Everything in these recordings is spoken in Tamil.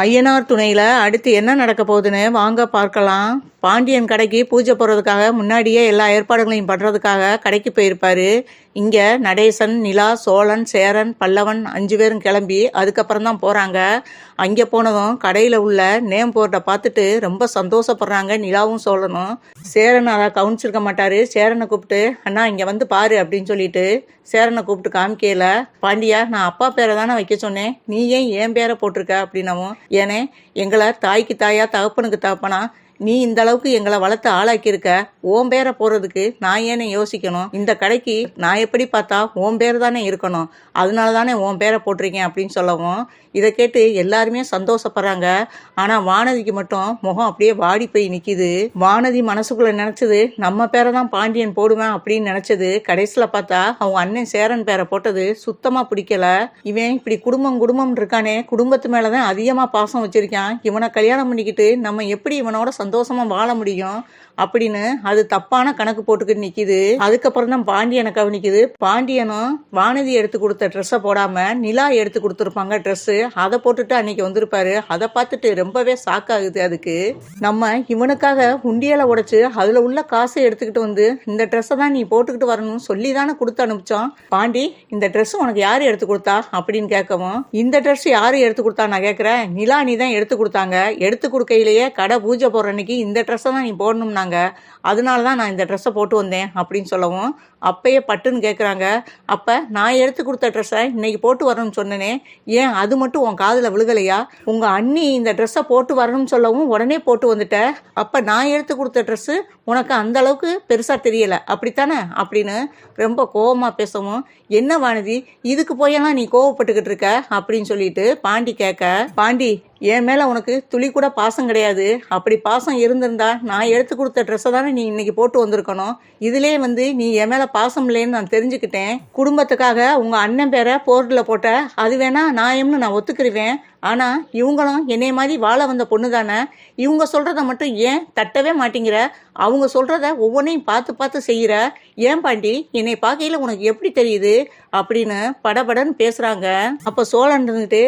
ஐயனார் துணையில அடுத்து என்ன நடக்க போகுதுன்னு வாங்க பார்க்கலாம். பாண்டியன் கடைக்கு பூஜை போடுறதுக்காக முன்னாடியே எல்லா ஏற்பாடுகளையும் பண்றதுக்காக கடைக்கு போயிருப்பாரு. இங்க நடேசன் நிலா சோழன் சேரன் பல்லவன் அஞ்சு பேரும் கிளம்பி அதுக்கப்புறம் தான் போறாங்க. அங்க போனதும் கடையில உள்ள நேம் போர்டை பார்த்துட்டு ரொம்ப சந்தோஷப்படுறாங்க நிலாவும் சோழனும். சேரன் அதை கவனிச்சிருக்க மாட்டாரு. சேரனை கூப்பிட்டு அண்ணா இங்க வந்து பாரு அப்படின்னு சொல்லிட்டு சேரனை கூப்பிட்டு காமிக்கையில பாண்டியா நான் அப்பா பேரை தானே வைக்க சொன்னேன். நீ ஏன் என் பேரை போட்டிருக்க? அப்படின்னவும் ஏனே எங்களை தாய்க்கு தாயா தகப்பனுக்கு தகப்பனா நீ இந்த அளவுக்கு எங்களை வளர்த்து ஆளாக்கியிருக்க? ஓம் பேரை போறதுக்கு நான் ஏனே யோசிக்கணும்? இந்த கடைக்கு நான் எப்படி பார்த்தா ஓம் பேர் தானே இருக்கணும். அதனால தானே ஓம் பேரை போட்டிருக்கேன் அப்படின்னு சொல்லவும் இதை கேட்டு எல்லாருமே சந்தோஷப்படுறாங்க. ஆனால் வானதிக்கு மட்டும் முகம் அப்படியே வாடி போய் நிற்கிது வானதி மனசுக்குள்ளே நினச்சது நம்ம பேரை தான் பாண்டியன் போடுவேன் அப்படின்னு நினச்சது கடைசியில் பார்த்தா அவங்க அண்ணன் சேரன் பேரை போட்டது சுத்தமாக பிடிக்கல. இவன் இப்படி குடும்பம் குடும்பம் இருக்கானே குடும்பத்து மேலே தான் அதிகமாக பாசம் வச்சிருக்கான். இவனை கல்யாணம் பண்ணிக்கிட்டு நம்ம எப்படி இவனோட சந்தோஷம் சந்தோஷமாக வாழ முடியும். அப்படின்னு அது தப்பான கணக்கு போட்டுக்கிட்டு நிக்குது. அதுக்கப்புறம் தான் பாண்டியனை கவனிக்குது. பாண்டியனும் வானதி எடுத்து கொடுத்த ட்ரெஸ்ஸை போடாம நிலா எடுத்து கொடுத்துருப்பாங்க ட்ரெஸ்ஸு அதை போட்டுட்டு அன்னைக்கு வந்திருப்பாரு. அதை பார்த்துட்டு ரொம்பவே சாக்காகுது ஆகுது அதுக்கு. நம்ம இவனுக்காக உண்டியலை உடைச்சு அதுல உள்ள காசை எடுத்துக்கிட்டு வந்து இந்த ட்ரெஸ்ஸை தான் நீ போட்டுக்கிட்டு வரணும்னு சொல்லி தானே கொடுத்து அனுப்பிச்சோம். பாண்டி இந்த ட்ரெஸ் உனக்கு யாரு எடுத்து கொடுத்தா? அப்படின்னு கேட்கவும் இந்த ட்ரெஸ் யாரு எடுத்து கொடுத்தா? நான் கேட்குறேன். நிலா நீ தான் எடுத்து கொடுத்தாங்க. எடுத்து கொடுக்கையிலேயே கடை பூஜை போடுற அன்னைக்கு இந்த ட்ரெஸ்ஸை தான் நீ போடணும்னாங்க. அதனால தான் நான் இந்த ட்ரெஸ்ஸை போட்டு வந்தேன் அப்படின்னு சொல்லவும் அப்பயே பட்டுன்னு கேட்குறாங்க அப்போ நான் எடுத்து கொடுத்த ட்ரெஸ்ஸை இன்னைக்கு போட்டு வரணும்னு சொன்னனே. ஏன் அது மட்டும் உன் காதில் விழுகலையா? உங்கள் அண்ணி இந்த ட்ரெஸ்ஸை போட்டு வரணும்னு சொல்லவும் உடனே போட்டு வந்துட்ட. அப்போ நான் எடுத்து கொடுத்த ட்ரெஸ்ஸு உனக்கு அந்த அளவுக்கு பெருசாக தெரியலை. அப்படித்தானே? அப்படின்னு ரொம்ப கோவமாக பேசவும் என்ன வானதி இதுக்கு போயெல்லாம் நீ கோவப்பட்டுக்கிட்டு இருக்க? அப்படின்னு சொல்லிட்டு பாண்டி கேட்க பாண்டி என் மேலே உனக்கு துளி கூட பாசம் கிடையாது. அப்படி பாசம் இருந்திருந்தா நான் எடுத்து கொடுத்த ட்ரெஸ்ஸை தானே நீ இன்னைக்கு போட்டு வந்திருக்கணும். இதுலேயே வந்து நீ என் மேலே பாசம் இல்லைன்னு நான் தெரிஞ்சுக்கிட்டேன். குடும்பத்துக்காக உங்கள் அண்ணன் பேரை போர்டில் போட்ட அது வேணா நியாயம்னு நான் ஒத்துக்கிருவேன். ஆனால் இவங்களும் என்னை மாதிரி வாழ வந்த பொண்ணு தானே? இவங்க சொல்கிறத மட்டும் ஏன் தட்டவே மாட்டேங்கிற? அவங்க சொல்கிறத ஒவ்வொன்றையும் பார்த்து பார்த்து செய்கிற ஏன் பாண்டி என்னை பார்க்கையில உனக்கு எப்படி தெரியுது? அப்படின்னு படபடன்னு பேசுகிறாங்க அப்போ சோழன் இருந்துட்டு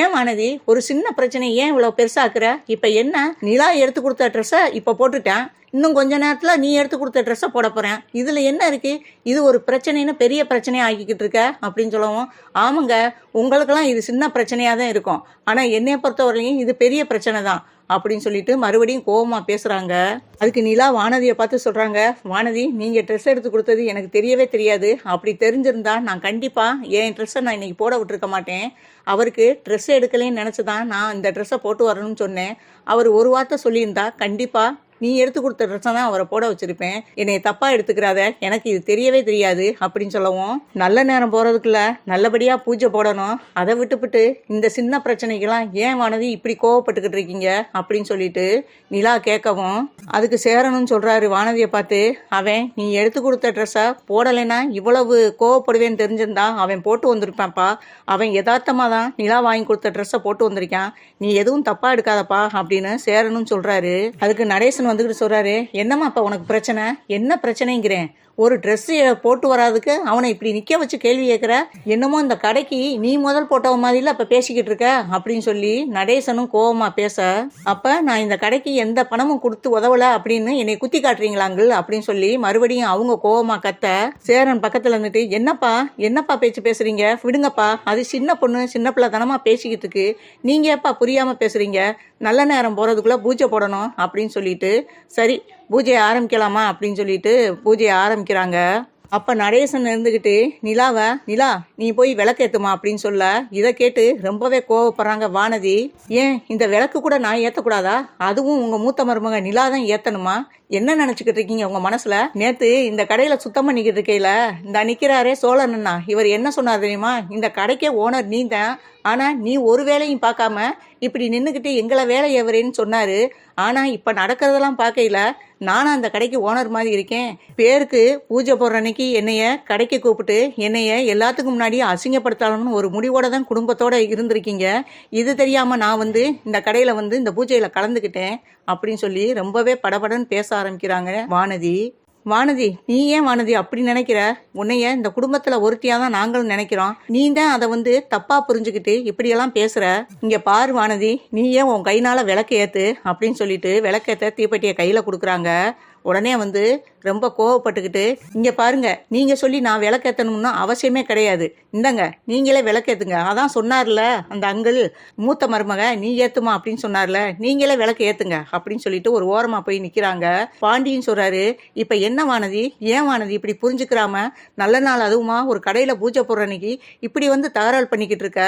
ஏன் வானதி ஒரு சின்ன பிரச்சனை ஏன் இவ்வளோ பெருசாக்குற? இப்போ என்ன நிலா எடுத்து கொடுத்த ட்ரெஸ்ஸை இப்போ போட்டுட்டேன். இன்னும் கொஞ்ச நேரத்தில் நீ எடுத்து கொடுத்த ட்ரெஸ்ஸை போட போகிறேன் இதில் என்ன இருக்குது இது ஒரு பிரச்சனைன்னு பெரிய பிரச்சனையாக ஆக்கிக்கிட்டு இருக்க அப்படின்னு சொல்லவும் ஆமாங்க உங்களுக்கெல்லாம் இது சின்ன பிரச்சனையாக தான் இருக்கும். ஆனால் என்னை பொறுத்தவரையும் இது பெரிய பிரச்சனை தான் அப்படின்னு சொல்லிட்டு மறுபடியும் கோபமாக பேசுகிறாங்க அதுக்கு நிலா வானதியை பார்த்து சொல்கிறாங்க வானதி நீங்கள் ட்ரெஸ் எடுத்து கொடுத்தது எனக்கு தெரியவே தெரியாது. அப்படி தெரிஞ்சிருந்தா நான் கண்டிப்பாக என் ட்ரெஸ்ஸை நான் இன்றைக்கி போட விட்டுருக்க மாட்டேன். அவருக்கு ட்ரெஸ் எடுக்கலைன்னு நினைச்சுதான் நான் இந்த ட்ரெஸ்ஸை போட்டு வரணும்னு சொன்னேன். அவர் ஒரு வார்த்தை சொல்லியிருந்தா கண்டிப்பாக நீ எடுத்து கொடுத்த ட்ரெஸ்ஸை தான் அவரை போட வச்சிருப்பேன். என்னை தப்பா எடுத்துக்கிறாத எனக்கு இது தெரியவே தெரியாது அப்படின்னு சொல்லவும் நல்ல நேரம் போறதுக்குள்ள நல்லபடியா பூஜை போடணும். அதை விட்டுவிட்டு இந்த சின்ன பிரச்சனைக்கெல்லாம் ஏன் வானதி இப்படி கோவப்பட்டுக்கிட்டு இருக்கீங்க அப்படின்னு சொல்லிட்டு நிலா கேட்கவும் அதுக்கு சேரணும்னு சொல்றாரு வானதியை பார்த்து. அவன் நீ எடுத்து கொடுத்த ட்ரெஸ்ஸை போடலைன்னா இவ்வளவு கோவப்படுவேன்னு தெரிஞ்சிருந்தா அவன் போட்டு வந்திருப்பான்ப்பா. அவன் யதார்த்தமாக தான் நிலா வாங்கி கொடுத்த ட்ரெஸ்ஸை போட்டு வந்திருக்கான். நீ எதுவும் தப்பா எடுக்காதப்பா அப்படின்னு சேரணும்னு சொல்றாரு. அதுக்கு நடேசன் வந்துக்கிட்டு சொல்கிறாரு என்னம்மா அப்போ உனக்கு பிரச்சனை? என்ன பிரச்சனைங்கிறேன்? ஒரு Dress போட்டு வராதுக்கு அவனை இப்படி நிற்க வச்சு கேள்வி கேட்குற என்னமோ இந்த கடைக்கு நீ முதல் போட்டவ மாதிரில அப்போ பேசிக்கிட்டு இருக்க? அப்படின்னு சொல்லி நடேசனும் கோவமாக பேச அப்போ நான் இந்த கடைக்கு எந்த பணமும் கொடுத்து உதவல அப்படின்னு என்னை குத்தி காட்டுறீங்களாங்கள்? அப்படின்னு சொல்லி மறுபடியும் அவங்க கோவமாக கத்த சேரன் பக்கத்தில் இருந்துட்டு என்னப்பா? என்னப்பா பேச்சு பேசுறீங்க? விடுங்கப்பா. அது சின்ன பொண்ணு சின்ன பிள்ளை தனமா பேசிக்கிட்டு இருக்கு. நீங்கள் எப்பா புரியாமல் பேசுறீங்க? நல்ல நேரம் போகிறதுக்குள்ளே பூஜை போடணும். அப்படின்னு சொல்லிட்டு சரி பூஜையை ஆரம்பிக்கலாமா அப்படின்னு சொல்லிட்டு பூஜையை ஆரம்பிக்கிறாங்க. அப்போ நடேசன் இருந்துக்கிட்டு நிலாவை நிலா நீ போய் விளக்கேத்துமா? அப்படின்னு சொல்ல இதை கேட்டு ரொம்பவே கோவப்படுறாங்க வானதி. ஏன் இந்த விளக்கு கூட நான் ஏற்றக்கூடாதா அதுவும் உங்கள் மூத்த மருமக நிலா தான் ஏற்றணுமா என்ன நினச்சிக்கிட்டு இருக்கீங்க உங்கள் மனசில்? நேற்று இந்த கடையில் சுத்தம் பண்ணிக்கிட்டு இருக்கையில இந்த நிற்கிறாரே சோழன் அண்ணா. இவர் என்ன சொன்னார் தெரியுமா? இந்த கடைக்கே ஓனர் நீ தான். ஆனால் நீ ஒரு வேலையும் பார்க்காம இப்படி நின்றுக்கிட்டு எங்களை வேலை எவரேன்னு சொன்னாரு. ஆனால் இப்போ நடக்கிறதெல்லாம் பார்க்கையில நானும் அந்த கடைக்கு ஓனர் மாதிரி இருக்கேன். பேருக்கு பூஜை போடுற அன்னைக்கு என்னைய கடைக்கு கூப்பிட்டு என்னைய எல்லாத்துக்கும் முன்னாடி அசிங்கப்படுத்தணும்னு ஒரு முடிவோட தான் குடும்பத்தோடு இருந்திருக்கீங்க. இது தெரியாமல் நான் வந்து இந்த கடையில் வந்து இந்த பூஜையில் கலந்துக்கிட்டேன் அப்படின்னு சொல்லி ரொம்பவே படபடன்னு பேச ஆரம்பிக்கிறாங்க வானதி. வானதி நீ ஏன் வானதி அப்படி நினைக்கிற? உன்னைய இந்த குடும்பத்துல ஒருத்தியா தான் நாங்களும் நினைக்கிறோம். நீ தான் அதை வந்து தப்பா புரிஞ்சுக்கிட்டு இப்படியெல்லாம் பேசுற. இங்க பாரு வானதி நீ ஏன் உன் கைனால விளக்கு ஏத்து அப்படின்னு சொல்லிட்டு விளக்கேத்த தீப்பெட்டியை கையில கொடுக்குறாங்க. உடனே வந்து ரொம்ப கோவப்பட்டுக்கிட்டு இங்கே பாருங்க நீங்கள் சொல்லி நான் விளக்கேற்றணும்னு அவசியமே கிடையாது. இந்தங்க நீங்களே விளக்கேத்துங்க. அதான் சொன்னார்ல அந்த அங்கிள் மூத்த மருமக நீ ஏற்றுமா அப்படின்னு சொன்னார்ல நீங்களே விளக்கு ஏற்றுங்க அப்படின்னு சொல்லிட்டு ஒரு ஓரமாக போய் நிற்கிறாங்க பாண்டியன் சொல்கிறாரு இப்போ என்ன வானதி? ஏன் வானதி இப்படி புரிஞ்சுக்கிறாம? நல்ல நாள் அதுவுமா ஒரு கடையில் பூஜை போடுற அன்னைக்கு இப்படி வந்து தகராறு பண்ணிக்கிட்டு இருக்க?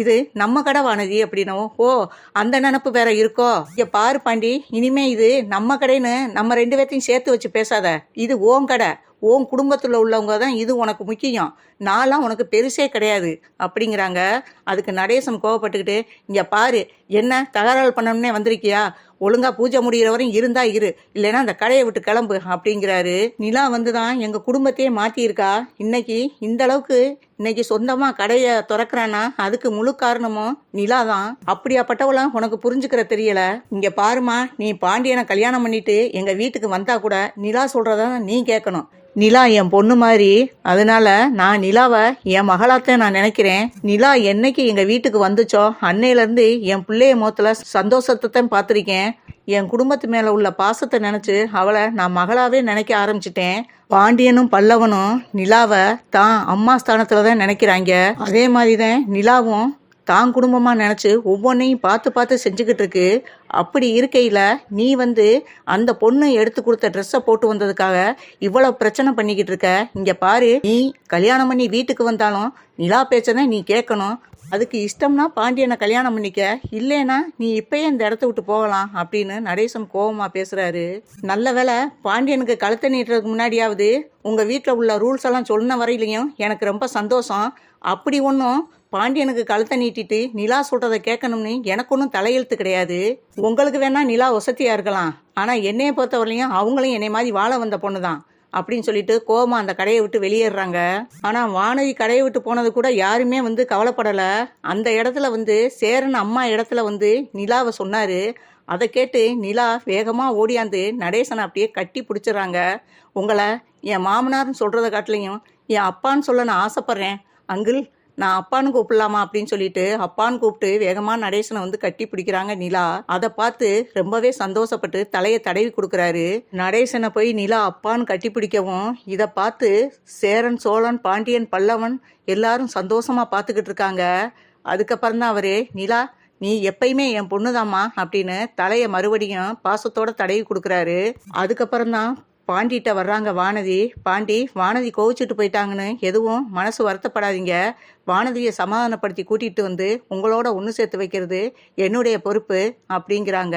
இது நம்ம கடை வானதி அப்படின்னவும் ஓ அந்த நினப்பு வேற இருக்கோ? இங்கே பாரு பாண்டி இனிமே இது நம்ம கடைன்னு நம்ம ரெண்டு பேர்த்தையும் சேர்த்து வச்சு பேசாத. இது ஓன் கடை. உன் குடும்பத்தில் உள்ளவங்க தான் இது உனக்கு முக்கியம். நான்லாம் உனக்கு பெருசே கிடையாது. அப்படிங்கிறாங்க. அதுக்கு நடேசம் கோவப்பட்டுக்கிட்டு இங்கே பாரு என்ன தகராறு பண்ணணும்னே வந்திருக்கியா? ஒழுங்காக பூஜை முடிகிற வரையும் இருந்தா இரு. இல்லைன்னா அந்த கடையை விட்டு கிளம்பு அப்படிங்கிறாரு. நிலா வந்து தான் எங்கள் குடும்பத்தையே மாற்றியிருக்கா இன்னைக்கு இந்த அளவுக்கு இன்னைக்கு சொந்தமா கடையை திறக்கிறானா? அதுக்கு முழு காரணமும் நிலா தான் அப்படியாப்பட்டவெல்லாம் உனக்கு புரிஞ்சுக்கிற தெரியல. இங்க பாருமா நீ பாண்டியனை கல்யாணம் பண்ணிட்டு எங்க வீட்டுக்கு வந்தா கூட நிலா சொல்றத நீ கேட்கணும். நிலா என் பொண்ணு மாதிரி. அதனால நான் நிலாவை என் மகளாத்த நான் நினைக்கிறேன். நிலா என்னைக்கு எங்க வீட்டுக்கு வந்துச்சோ? அன்னையிலேருந்து என் பிள்ளைய மோத்துல சந்தோஷத்தை தான் பார்த்துருக்கேன். என் குடும்பத்து மேல உள்ள பாசத்தை நினைச்சு அவளை நான் மகளாவே நினைக்க ஆரம்பிச்சிட்டேன். பாண்டியனும் பல்லவனும் நிலாவை தான் அம்மா ஸ்தானத்துல தான் நினைக்கிறாங்க. அதே மாதிரி தான் நிலாவும் தான் குடும்பமா நினைச்சு ஒவ்வொன்றையும் பார்த்து பார்த்து செஞ்சுக்கிட்டு இருக்கு. அப்படி இருக்கையில நீ வந்து அந்த பொண்ணு எடுத்து கொடுத்த ட்ரெஸ்ஸை போட்டு வந்ததுக்காக இவ்வளவு பிரச்சனை பண்ணிக்கிட்டு இருக்க. இங்க பாரு நீ கல்யாணம் பண்ணி வீட்டுக்கு வந்தாலும் நிலா பேச்சதை நீ கேட்கணும். அதுக்கு இஷ்டம்னா பாண்டியனை கல்யாணம் பண்ணிக்க. இல்லைனா நீ இப்பயே இந்த இடத்த விட்டு போகலாம் அப்படின்னு நரேசம் கோவமா பேசுறாரு. நல்ல வேளை பாண்டியனுக்கு கழுத்தை நீட்டுறதுக்கு முன்னாடியாவது உங்க வீட்டில் உள்ள ரூல்ஸ் எல்லாம் சொன்ன வரையிலையும் எனக்கு ரொம்ப சந்தோஷம். அப்படி ஒன்றும் பாண்டியனுக்கு கழுத்தை நீட்டிட்டு நிலா சொல்றதை கேட்கணும்னு எனக்கு ஒன்றும் தலையெழுத்து கிடையாது. உங்களுக்கு வேணா நிலா வசதியா இருக்கலாம். ஆனா என்னைய பொறுத்தவரையிலையும் அவங்களும் என்னை மாதிரி வாழ வந்த பொண்ணு தான் அப்படின்னு சொல்லிட்டு கோமா அந்த கடையை விட்டு வெளியேறாங்க. ஆனா வானதி கடையை விட்டு போனது கூட யாருமே வந்து கவலைப்படல. அந்த இடத்துல வந்து சேரன் அம்மா இடத்துல வந்து நிலாவை சொன்னாரு. அதை கேட்டு நிலா வேகமா ஓடியாந்து நடேசனை அப்படியே கட்டி பிடிச்சிடுறாங்க. உங்களை என் மாமனார்னு சொல்றதை காட்டிலையும் என் அப்பான்னு சொல்ல நான் ஆசைப்படுறேன். அங்கிள் நான் அப்பான்னு கூப்பிடலாமா அப்படின்னு சொல்லிட்டு அப்பான்னு கூப்பிட்டு வேகமா நடேசனை வந்து கட்டி பிடிக்கிறாங்க நிலா. அதை பார்த்து ரொம்பவே சந்தோஷப்பட்டு தலையை தடவி கொடுக்கறாரு. நடேசனை போய் நிலா அப்பான்னு கட்டி பிடிக்கவும் இதை பார்த்து சேரன் சோழன் பாண்டியன் பல்லவன் எல்லாரும் சந்தோஷமா பார்த்துக்கிட்டு இருக்காங்க. அதுக்கப்புறம் தான் அவரு நிலா நீ எப்பயுமே என் பொண்ணுதாம்மா அப்படின்னு தலையை மறுபடியும் பாசத்தோட தடவி கொடுக்கறாரு. அதுக்கப்புறம் தான் பாண்டிகிட்ட வர்றாங்க வானதி. பாண்டி வானதி கோவிச்சுட்டு போயிட்டாங்கன்னு எதுவும் மனசு வருத்தப்படாதீங்க. வானதியை சமாதானப்படுத்தி கூட்டிகிட்டு வந்து உங்களோட ஒன்று சேர்த்து வைக்கிறது என்னுடைய பொறுப்பு அப்படிங்கிறாங்க.